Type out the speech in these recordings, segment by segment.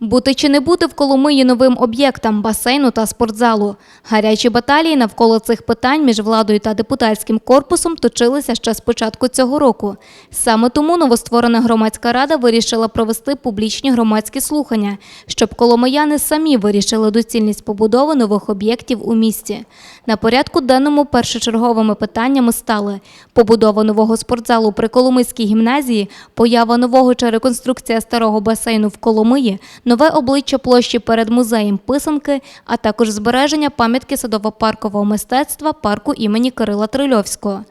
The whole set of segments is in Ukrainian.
Бути чи не бути в Коломиї новим об'єктам басейну та спортзалу. Гарячі баталії навколо цих питань між владою та депутатським корпусом точилися ще з початку цього року. Саме тому новостворена громадська рада вирішила провести публічні громадські слухання, щоб коломияни самі вирішили доцільність побудови нових об'єктів у місті. На порядку денному першочерговими питаннями стали побудова нового спортзалу при Коломийській гімназії, поява нового чи реконструкція старого басейну в Коломиї, нове обличчя площі перед музеєм писанки, а також збереження пам'ятки садово-паркового мистецтва парку імені Кирила Трильовського.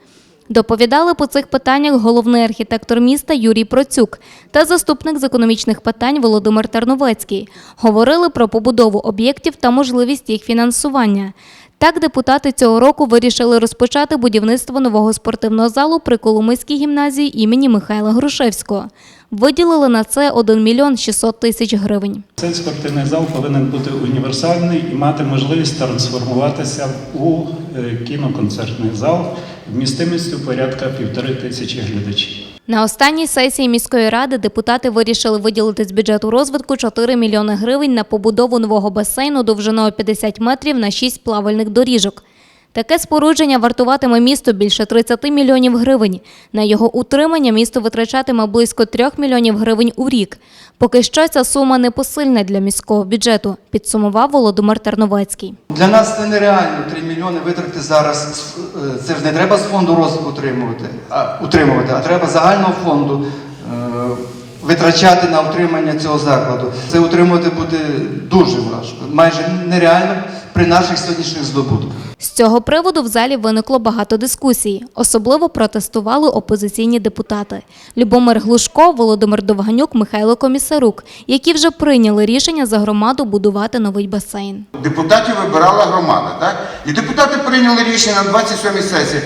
Доповідали по цих питаннях головний архітектор міста Юрій Процюк та заступник з економічних питань Володимир Терновецький. Говорили про побудову об'єктів та можливість їх фінансування. Так, депутати цього року вирішили розпочати будівництво нового спортивного залу при Коломийській гімназії імені Михайла Грушевського. Виділили на це 1 мільйон 600 тисяч гривень. Цей спортивний зал повинен бути універсальний і мати можливість трансформуватися у е, кіноконцертний зал вмістимістю порядка півтори тисячі глядачів. На останній сесії міської ради депутати вирішили виділити з бюджету розвитку 4 мільйони гривень на побудову нового басейну довжиною 50 метрів на 6 плавальних доріжок. Таке спорудження вартуватиме місту більше 30 мільйонів гривень. На його утримання місто витрачатиме близько 3 мільйонів гривень у рік. Поки що ця сума непосильна для міського бюджету, підсумував Володимир Терновецький. Для нас це нереально 3 мільйони витратити зараз. Це ж не треба з фонду розвитку утримувати, а, утримувати, а треба загального фонду е, витрачати на утримання цього закладу. Це утримувати буде дуже важко, майже нереально при наших сьогоднішніх здобутках. З цього приводу в залі виникло багато дискусій. Особливо протестували опозиційні депутати Любомир Глушко, Володимир Довганюк, Михайло Комісарук, які вже прийняли рішення за громаду будувати новий басейн. Депутатів вибирала громада, так? І депутати прийняли рішення на 27-й сесії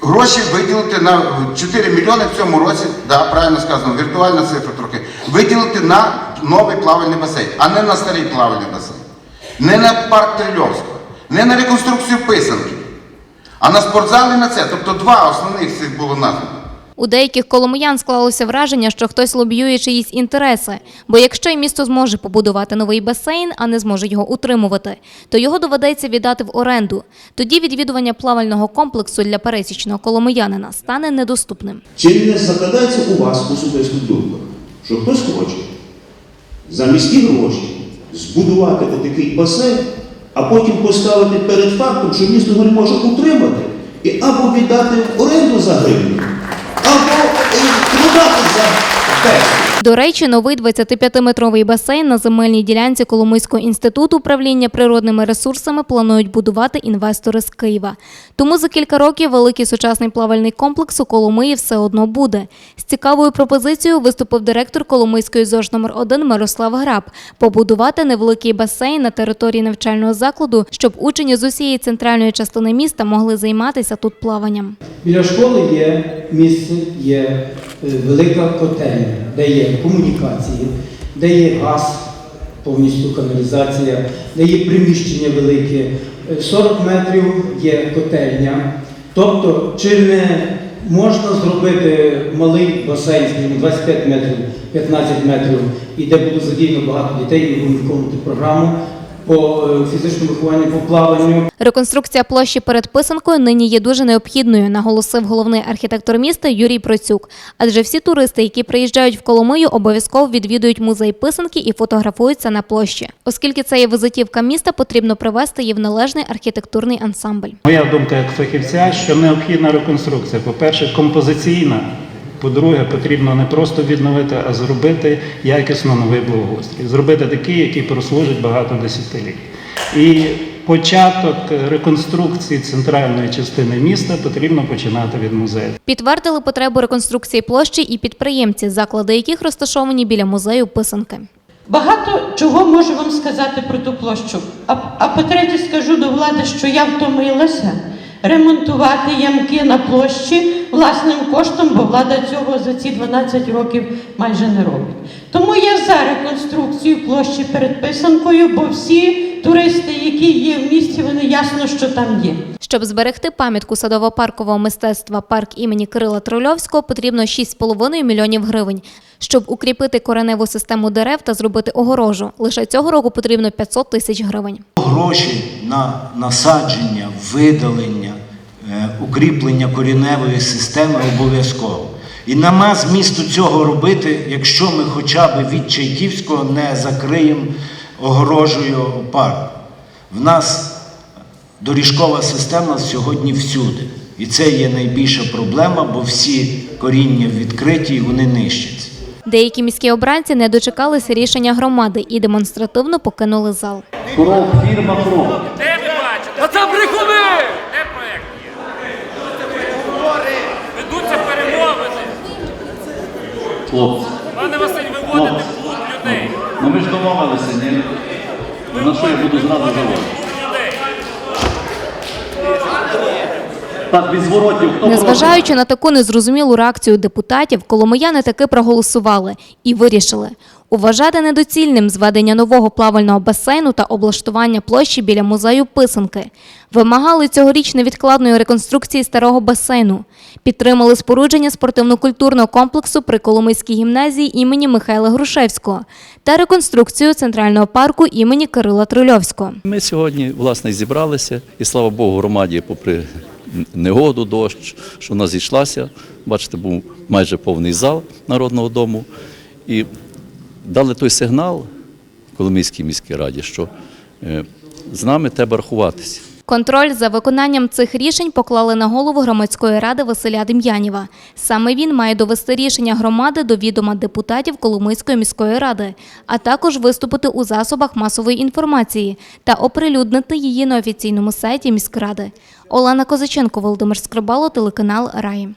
гроші виділити на 4 мільйони в цьому році, да, правильно сказано, віртуальна цифра трохи, виділити на новий плавальний басейн, а не на старий плавальний басейн. Не на парк Трильовського, не на реконструкцію писанки, а на спортзал і на це. Тобто два основних цих було названо. У деяких коломиян склалося враження, що хтось лобіює чиїсь інтереси. Бо якщо й місто зможе побудувати новий басейн, а не зможе його утримувати, то його доведеться віддати в оренду. Тоді відвідування плавального комплексу для пересічного коломиянина стане недоступним. Чи не закладається у вас особисту думку, що хтось хоче за міські гроші збудувати отакий басейн, а потім поставити перед фактом, що місто не може утримати, і або віддати оренду за гривню, або е, продати за 10. До речі, новий 25-метровий басейн на земельній ділянці Коломийського інституту управління природними ресурсами планують будувати інвестори з Києва. Тому за кілька років великий сучасний плавальний комплекс у Коломиї все одно буде. З цікавою пропозицією виступив директор Коломийської ЗОЖ номер 1 Мирослав Граб побудувати невеликий басейн на території навчального закладу, щоб учні з усієї центральної частини міста могли займатися тут плаванням. Біля школи є місце, є е, велика котельня, де є комунікації, де є газ, повністю каналізація, де є приміщення велике. Е, 40 метрів є котельня. Тобто, чи не можна зробити малий басейн, скажімо, 25 метрів, 15 метрів, і де буде задіяно багато дітей і виконувати програму по е, фізичному вихованню, по плаванню. Реконструкція площі перед писанкою нині є дуже необхідною, наголосив головний архітектор міста Юрій Процюк. Адже всі туристи, які приїжджають в Коломию, обов'язково відвідують музей писанки і фотографуються на площі. Оскільки це є визитівка міста, потрібно привести її в належний архітектурний ансамбль. Моя думка як фахівця, що необхідна реконструкція. По-перше, композиційна. По-друге, потрібно не просто відновити, а зробити якісно новий благоустрій. Зробити такий, який прослужить багато десятиліть. І початок реконструкції центральної частини міста потрібно починати від музею. Підтвердили потребу реконструкції площі і підприємці, заклади яких розташовані біля музею писанки. Багато чого можу вам сказати про ту площу. А, а по-третє, скажу до влади, що я втомилася ремонтувати ямки на площі власним коштом, бо влада цього за ці 12 років майже не робить. Тому я за реконструкцію площі перед писанкою, бо всі туристи, які є в місті, вони ясно, що там є. Щоб зберегти пам'ятку садово-паркового мистецтва парк імені Кирила Трольовського, потрібно 6,5 мільйонів гривень. Щоб укріпити кореневу систему дерев та зробити огорожу, лише цього року потрібно 500 тисяч гривень. Гроші на насадження, видалення, е, укріплення коріневої системи обов'язково. І нема змісту цього робити, якщо ми хоча б від Чайківського не закриємо огорожею парк. В нас доріжкова система сьогодні всюди. І це є найбільша проблема, бо всі коріння відкриті і вони нищаться. Деякі міські обранці не дочекалися рішення громади і демонстративно покинули зал. Крок, фірма крок. А це брехуни! Де проєкт є? Ведуться перемовини. Хлопці. Пане Василь, ви водите в блуд людей. Ну ми ж домовилися, ні? На що я буду зразу заводити? Так, від зворотів. Хто Незважаючи на таку незрозумілу реакцію депутатів, коломияни таки проголосували і вирішили уважати недоцільним зведення нового плавального басейну та облаштування площі біля музею писанки. Вимагали цьогоріч невідкладної реконструкції старого басейну. Підтримали спорудження спортивно-культурного комплексу при Коломийській гімназії імені Михайла Грушевського та реконструкцію центрального парку імені Кирила Трильовського. Ми сьогодні власне зібралися, і слава Богу, громаді, попри негоду, дощ, що вона зійшлася. Бачите, був майже повний зал Народного дому. І дали той сигнал Коломийській міській раді, що е, з нами треба рахуватися. Контроль за виконанням цих рішень поклали на голову громадської ради Василя Дем'янєва. Саме він має довести рішення громади до відома депутатів Коломийської міської ради, а також виступити у засобах масової інформації та оприлюднити її на офіційному сайті міськради. Олена Козаченко, Володимир Скрибало, телеканал Раї.